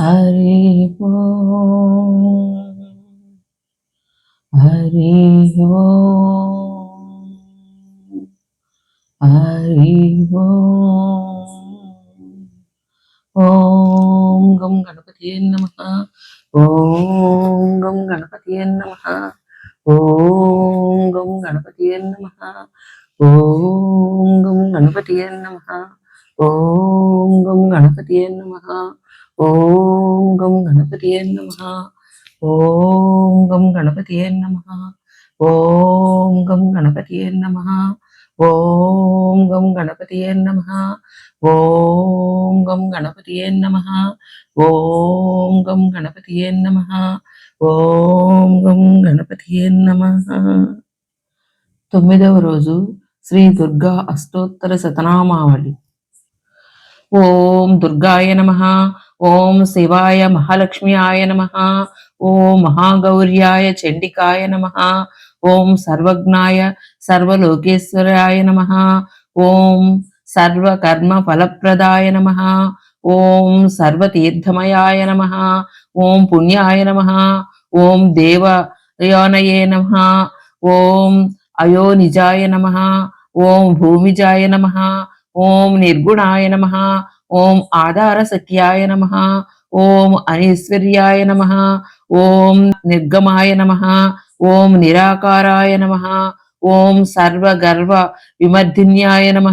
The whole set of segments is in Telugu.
Hari Om Hari Om Hari Om Om Gom Ganapatiyen Namaha. Om Gom Ganapatiyen Namaha. Om Gom Ganapatiyen Namaha. Om Gom Ganapatiyen Namaha. Om Gom Ganapatiyen Namaha. ఓం గం గణపతి నమ. ఓం గం గణపతి నమ. ఓం గం గణపతి నమ. ఓం గం గణపతి నమ. ఓం గం గణపతి నమ. ఓం గం గణపతి నమ. ఓం గం గణపతి నమ. తొమ్మిదవ రోజు శ్రీ దుర్గా అష్టోత్తర శతనామావళి. ఓం దుర్గాయ నమ ఓం శివాయ మహాలక్ష్మ్యాయ నమ ఓం మహాగౌర్యాయ చండికాయ నమ ఓం సర్వజ్ఞాయ సర్వలోకేశ్వరాయ నమ ఓం సర్వకర్మ ఫలప్రదాయ నమ ఓం సర్వతీర్థమయాయ నమ ఓం పుణ్యాయ నమ ఓం దేవయోనయే నమ ఓం అయోనిజాయ నమ ఓం భూమిజాయ నమ ఓం నిర్గుణాయ నమ ఓం ఆధార సత్యాయ నమ ఓం అనీశ్వర్యాయ నమ ఓం నిర్గమాయ నమ ఓం నిరాకారాయ నమ ఓం సర్వగర్వ విమర్ధిన్యాయ నమ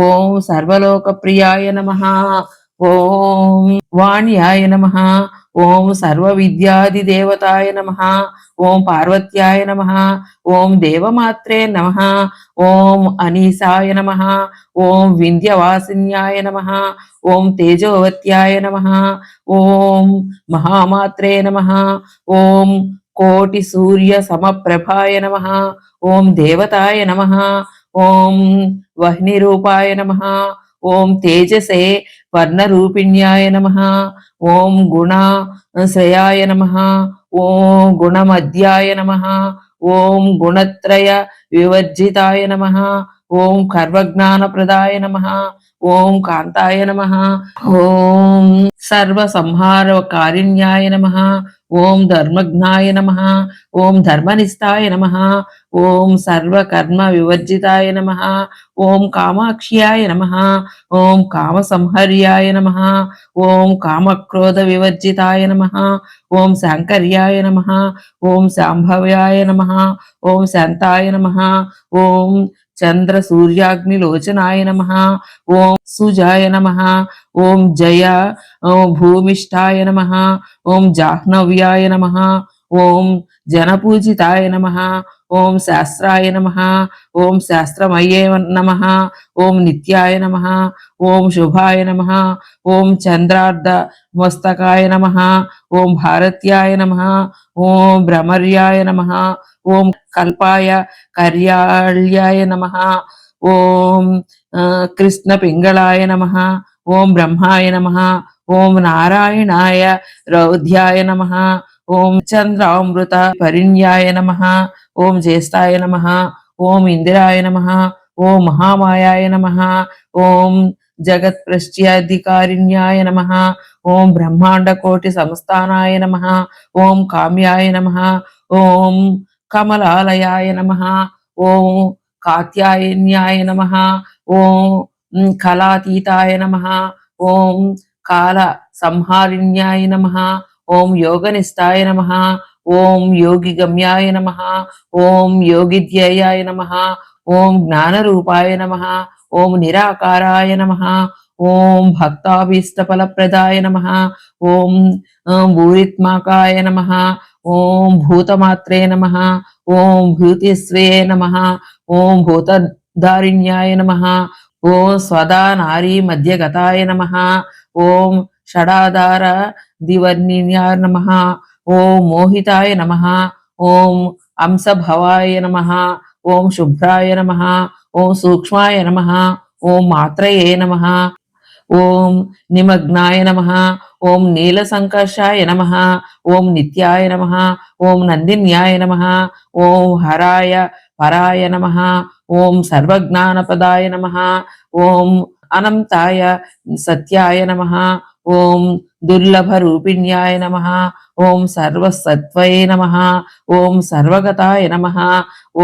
ఓం సర్వలోకప్రియాయ నమ ఓం వాణ్యాయ నమ ఓం సర్వ విద్యాది దేవతాయ నమ ఓం పార్వత్యాయ నమ ఓం దేవమాత్రే నమ ఓం అనీసాయ నమ ఓం వింధ్యవాసిన్యాయ నమ ఓం తేజోవత్యాయ నమ ఓం మహామాత్రే నమ ఓం కోటి సూర్య సమప్రభాయ నమ ఓం దేవతాయ నమ ఓం వహ్నిరూపాయ నమ ఓం తేజసే వర్ణరూపిణ్యాయ నమ ఓం గుణ శ్రేయాయ నమ ఓం గుణమధ్యాయ నమ ఓం గుణత్రయ వివర్జితాయ నమ ఓం కర్వజ్ఞానప్రదాయ నమ ఓం కాంతాయ నమ ఓం సర్వసంహార కారిణ్యాయ నమ ఓం ధర్మజ్ఞాయ నమ ఓం ధర్మనిష్టాయ నమ ఓం సర్వకర్మ వివర్జితాయ నమ ఓం కామాక్ష్యాయ నమ ఓం కామసంహర్యాయ నమ ఓం కామక్రోధ వివర్జితాయ నమ ఓం శాంకర్యాయ నమ ఓం శాంభవ్యాయ నమ ఓం శాంతాయ నమ ఓం చంద్ర సూర్యాగ్ని లోచనాయ నమ ఓం సుజాయ నమ ఓం జయ ఓం భూమిష్టాయ నమ ఓం జాహ్నవ్యాయ నమ ఓం జనపూజితాయ నమ ఓం శాస్త్రాయ నమ ఓం శాస్త్రమయ్యే నమ ఓం నిత్యాయ నమ ఓం శుభాయ నమ ఓం చంద్రార్ధ మస్తకాయ నమ ఓం భారత్యాయ నమ ఓం భ్రమర్యాయ నమ ఓం కల్పాయ కర్యాళ్యాయ నమ ఓం కృష్ణ పింగళాయ నమ ఓం బ్రహ్మాయ నమ ఓం నారాయణాయ రౌధ్యాయ నమ ఓం చంద్రామృత పరిణ్యాయ నమ ఓం జ్యేష్ఠాయ నమ ఓం ఇందిరాయ నమ ఓం మహామాయాయ నమ ఓం జగత్ జగత్ప్రశ్చాధికారిణ్యాయ నమ ఓం బ్రహ్మాండ కోటి సంస్థానాయ నమ ఓం కామ్యాయ నమ ఓం కమలాలయాయ నమ ఓం కాత్యాయన్యాయ నమ ఓం కళాతీతాయ నమ ఓం కాల సంహారిణ్యాయ నమ ஓம் யோக நிஸ்தாய நமஹா ஓம் யோகி கம்யாய நமஹா ஓம் யோகி தியாய நமஹா ஓம் ஞான ரூபாய நமஹா ஓம் நிராகாராய நமஹா ஓம் பக்தாபீஷ்டபலப்பிரதாய நமஹா ஓம் பூரித்மாக்காய நமஹா ஓம் பூதமாத்ரே நமஹா ஓம் பூதிஸ்ரயே நமஹா ஓம் பூததாரிண்யாய நமஹா ஓம் ஸ்வதா நாரி மத்தியகதாய நமஹா ஓம் షడాధార దివర్ణిన్యాయ నమ ఓం మోహితాయ నమ ఓం అంశభవాయ నమ ఓం శుభ్రాయ నమ ఓం సూక్ష్మాయ నమ ఓం మాత్రయే నమ ఓం నిమగ్నాయ నమ ఓం నీల సంకర్షాయ నమ ఓం నిత్యాయ నమ ఓం నందిన్యాయ నమ ఓం హరాయ పరాయ నమ ఓం సర్వజ్ఞానపదాయ నమ ఓం అనంతాయ సత్యాయ నమ ఓం దుర్లభరూపిణ్యాయ నమ ఓం సర్వసత్వయ నమ ఓం సర్వగతాయ నమ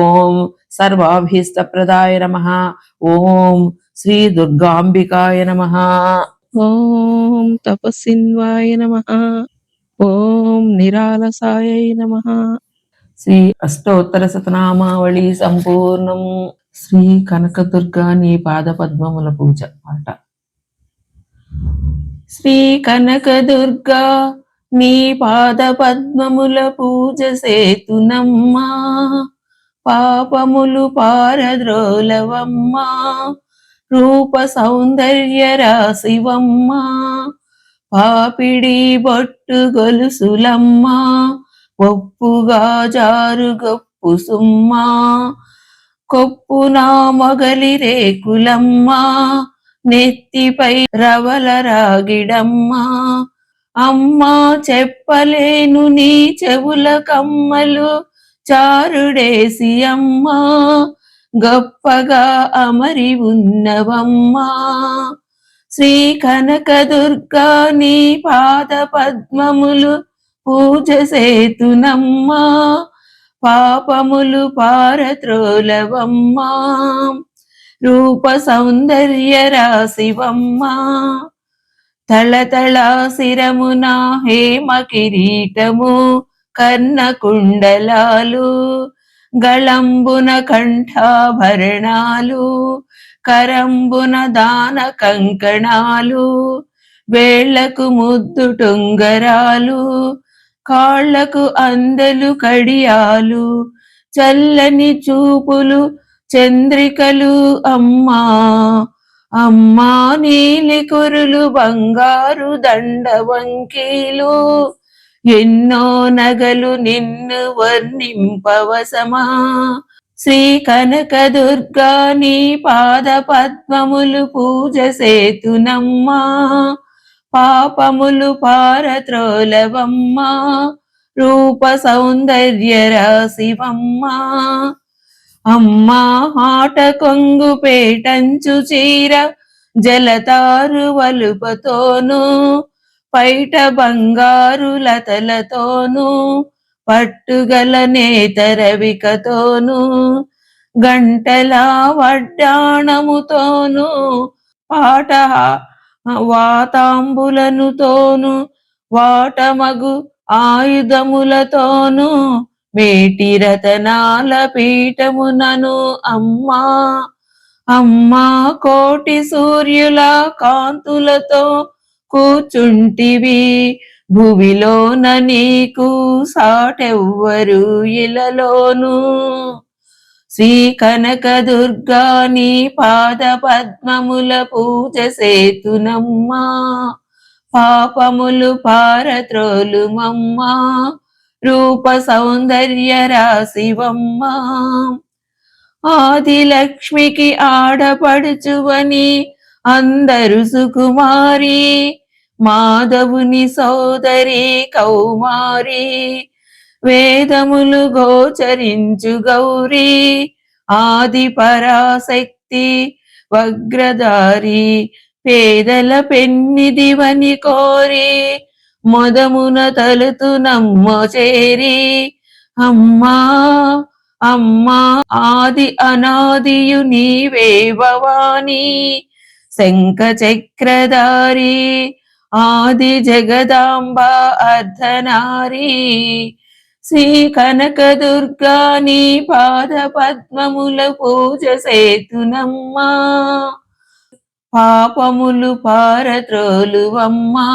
ఓం సర్వాభీష్టప్రదాయ నమ ఓం శ్రీ దుర్గాంబికాయ నమ. ఓం తపస్సిన్వాయ నమ ఓం నిరాలసాయ నమ. శ్రీ అష్టోత్తర శతనామావళి సంపూర్ణం. శ్రీ కనకదుర్గా నీ పాద పద్మముల పూజ పాట. శ్రీ కనకదుర్గా నీ పాద పద్మముల పూజ సేతునమ్మా పాపములు పారద్రోలవమ్మా రూప సౌందర్య రాశివమ్మా పాపిడి బొట్టు గొలుసులమ్మా ఒప్పుగా జారు గొప్పు సుమ్మా కొప్పునా మొగలి రేకులమ్మా నెత్తిపై రవల రాగిడమ్మా అమ్మా చెప్పలేను నీ చెవుల కమ్మలు చారుడేసి అమ్మా గొప్పగా అమరి ఉన్నవమ్మా. శ్రీ కనకదుర్గా నీ పాద పద్మములు పూజ సేతునమ్మా పాపములు పారత్రోలవమ్మా రూప సౌందర్య రాశివమ్మా తళతళ శిరమున హేమ కిరీటము కర్ణ కుండలాలు గళంబున కంఠాభరణాలు కరంబున దాన కంకణాలు వేళ్ళకు ముద్దు టొంగరాలు కాళ్ళకు అందలు కడియాలు చల్లని చూపులు చంద్రికలు అమ్మా అమ్మా నీలి కురులు బంగారు దండ వంకీలు. ఎన్నో నగలు నిన్ను వర్ణింపవసమా. శ్రీ కనకదుర్గా నీ పాద పద్మములు పూజ సేతునమ్మా. పాపములు పారత్రోలవమ్మా. రూప సౌందర్య రాశివమ్మా. అమ్మ ఆట కొంగు పేటంచు చీర జలతారు వలుపతోను పైట బంగారు లతలతోను పట్టుగల నేతరవికతోను గంటల వడ్డాణముతోను పాట వాతాంబులనుతోను వాటమగు ఆయుధములతోను మేటి రతనాల పీఠమునను అమ్మా అమ్మా కోటి సూర్యుల కాంతులతో కూచుంటివి భువిలోన నీకు సాటెవ్వరు ఇలలోను. శ్రీ కనకదుర్గా నీ పాద పద్మముల పూజ సేతునమ్మా. పాపములు పారత్రోలుమమ్మా రూప సౌందర్య రాశివమ్మా. ఆదిలక్ష్మికి ఆడపడుచువని అందరు సుకుమారి. మాధవుని సోదరి కౌమారి. వేదములు గోచరించు గౌరీ. ఆది పరాశక్తి వగ్రధారి. పేదల పెన్నిదివని కోరి. మొదమున తలుతు నమ్మ చేరి అమ్మా అమ్మా ఆది అనాదియు నీవే భవాని శంఖ చక్రధారి ఆది జగదాంబ అర్ధనారి శ్రీ కనకదుర్గా నీ పాద పద్మముల పూజ సేతునమ్మా. పాపములు పారత్రోలువమ్మా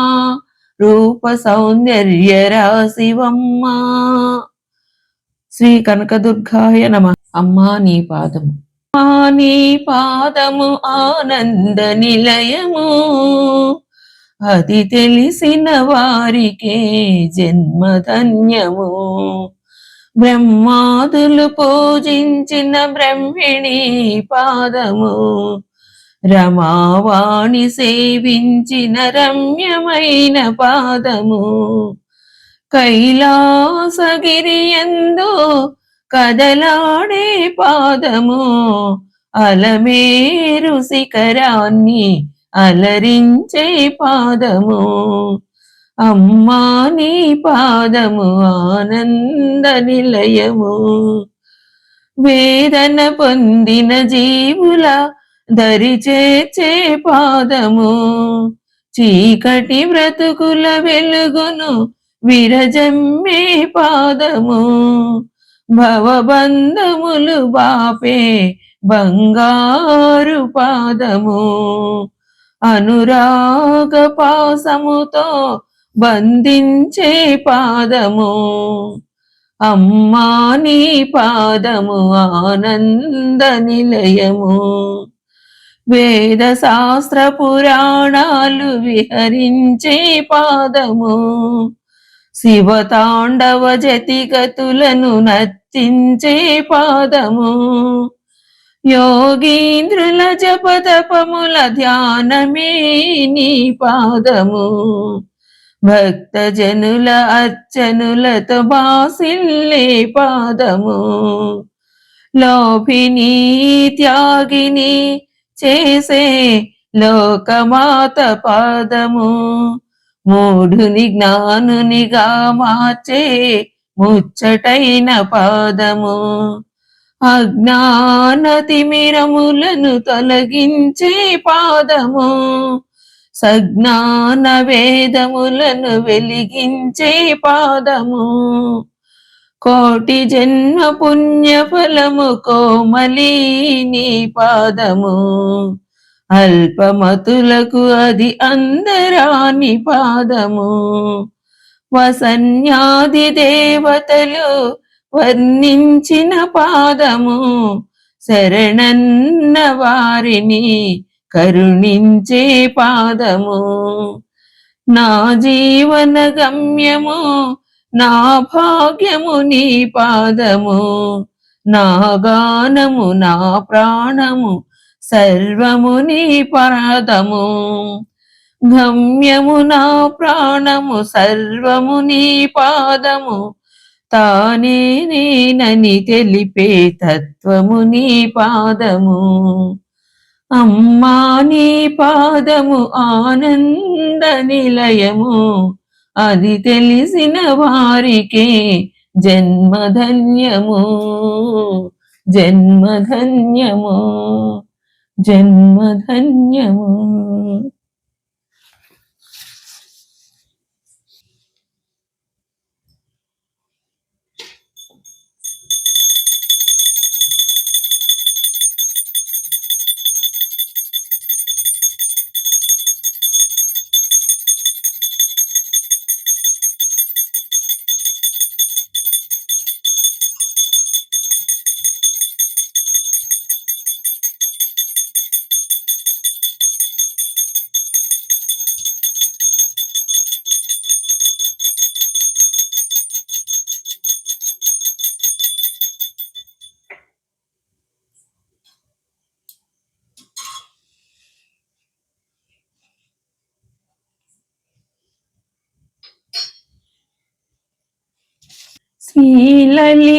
రూప సౌందర్య రాశివమ్మ శ్రీ కనకదుర్గాయ నమ. అమ్మా నీ పాదము. అమ్మా నీ పాదము ఆనంద నిలయము. అది తెలిసిన వారికే జన్మధన్యము. బ్రహ్మాదులు పూజించిన బ్రహ్మిణి పాదము. రమావాణి సేవించిన రమ్యమైన పాదము. కైలాసగిరి ఎందు కదలాడే పాదము. అలమేరు శిఖరాన్ని అలరించే పాదము. అమ్మా నీ పాదము ఆనంద నిలయము. వేదన పొందిన జీవుల దరి చేర్చే పాదము. చీకటి బ్రతుకుల వెలుగును విరజమ్మే పాదము. భవబంధములు బాపే బంగారు పాదము. అనురాగ పాసముతో బంధించే పాదము. అమ్మా నీ పాదము ఆనంద నిలయము. వేద శాస్త్ర పురాణాలు విహరించే పాదము. శివతాండవ జతిగతులను నర్తించే పాదము. యోగీంద్రుల జపతపముల ధ్యానమే నీ పాదము. భక్తజనుల అర్చనులతో బాసిల్లే పాదము. లోభిని త్యాగిని చేసే లోకమాత పాదము. మూఢుని జ్ఞానునిగా మార్చే ముచ్చటైన పాదము. అజ్ఞాన తిమిరములను తొలగించే పాదము. సజ్ఞాన వేదములను వెలిగించే పాదము. కోటి జన్మ పుణ్య ఫలము కోమలి నీ పాదము. అల్పమతులకు అది అందరాని పాదము. వసన్యాది దేవతలు వర్ణించిన పాదము. శరణన్న వారిని కరుణించే పాదము. నా జీవన గమ్యము నా భాగ్యము నీ పాదము నా గానము నా ప్రాణము సర్వము నీ పాదము. గమ్యము నా ప్రాణము సర్వము నీ పాదము తానే నేనని తెలిపే తత్వము నీ పాదము. అమ్మా నీ పాదము ఆనంద నిలయము అది తెలిసిన వారికే జన్మధన్యము జన్మధన్యము జన్మధన్యము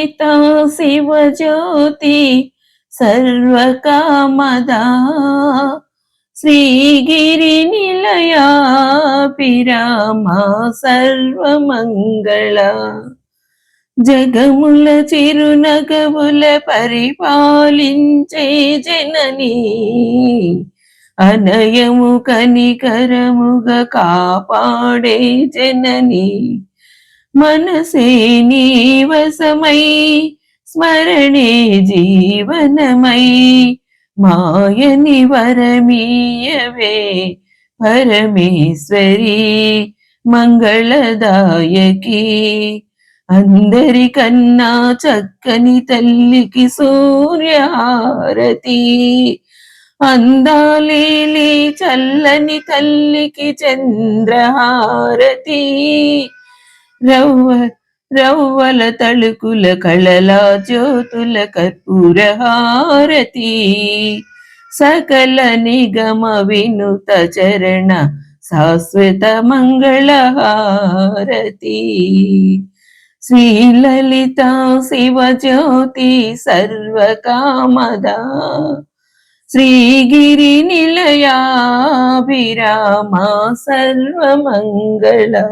శ్రీలలిత శివజ్యోతి సర్వకామదా శ్రీగిరి నిలయా పిరామా సర్వమంగళ జగముల చిరునగముల పరిపాలించే జనని అనయము కనికరముగా కాపాడే జననీ మనసే నీవసమై స్మరణే జీవనమై మాయని వరమీయవే పరమేశ్వరి మంగళదాయకి అందరికన్నా చక్కని తల్లికి సూర్యహారతి అందాలేలి చల్లని తల్లికి చంద్రహారతి రవ్వ రవ్వల తళుకుల కళలా జ్యోతుల కర్పూర హారతి. సకల నిగమ వినుత చరణ శాశ్వత మంగళ హారతి. శ్రీలలిత శివజ్యోతి సర్వకామదా. శ్రీగిరి నిలయాభిరామ సర్వమంగళ.